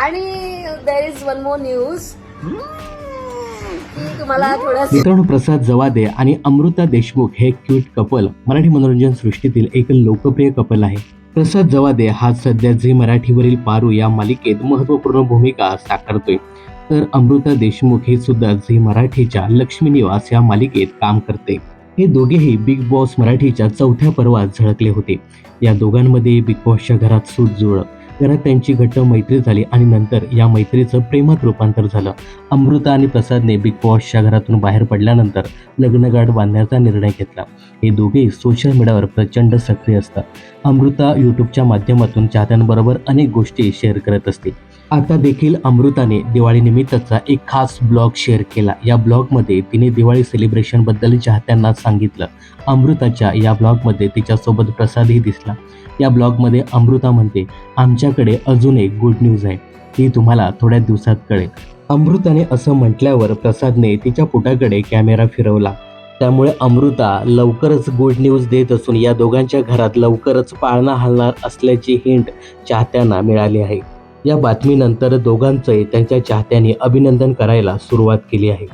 आणि there is one more news तुम्हाला मित्रांनो प्रसाद जवादे आणि अमृता देशमुख हे क्यूट कपल मराठी मनोरंजन सृष्टीतील एक लोकप्रिय कपल आहे. प्रसाद जवादे हा सध्या झी मराठीवरील पारू या मालिकेत महत्त्वपूर्ण भूमिका साकारतोय. तर अमृता देशमुख ही सुद्धा झी मराठीच्या लक्ष्मी निवास या मालिकेत काम करते. हे दोघेही बिग बॉस मराठीच्या चौथ्या पर्वात झळकले होते. या दोघांमध्ये बिग बॉसच्या घरात सूट जुळलं त्यांची घट्ट मैत्री झाली आणि नंतर या मैत्रीचं प्रेमात रूपांतर झालं. अमृता आणि प्रसादने बिग बॉसच्या घरातून बाहेर पडल्यानंतर लग्नगाठ बांधण्याचा निर्णय घेतला. हे दोघे सोशल मीडियावर प्रचंड सक्रिय असतात. अमृता यूट्यूबच्या माध्यमातून चाहत्यांबरोबर अनेक गोष्टी शेअर करत असते. आता देखील अमृताने दिवाळीनिमित्तचा एक खास ब्लॉग शेअर केला. या ब्लॉगमध्ये तिने दिवाळी सेलिब्रेशनबद्दल चाहत्यांना सांगितलं. अमृताच्या या ब्लॉगमध्ये तिच्यासोबत प्रसादही दिसला. या ब्लॉगमध्ये अमृता म्हणते आमच्याकडे अजून एक गुड न्यूज आहे. ती तुम्हाला थोड्या दिवसात कळेल. अमृताने असं म्हटल्यावर प्रसादने तिच्या पोटाकडे कॅमेरा फिरवला. त्यामुळे अमृता लवकरच गुड न्यूज देत असून या दोघांच्या घरात लवकरच पाळणा हलणार असल्याची हिंट चाहत्यांना मिळाली आहे. या बातमीनंतर दोघांचंही त्यांच्या चाहत्यांनी अभिनंदन करायला सुरुवात केली आहे.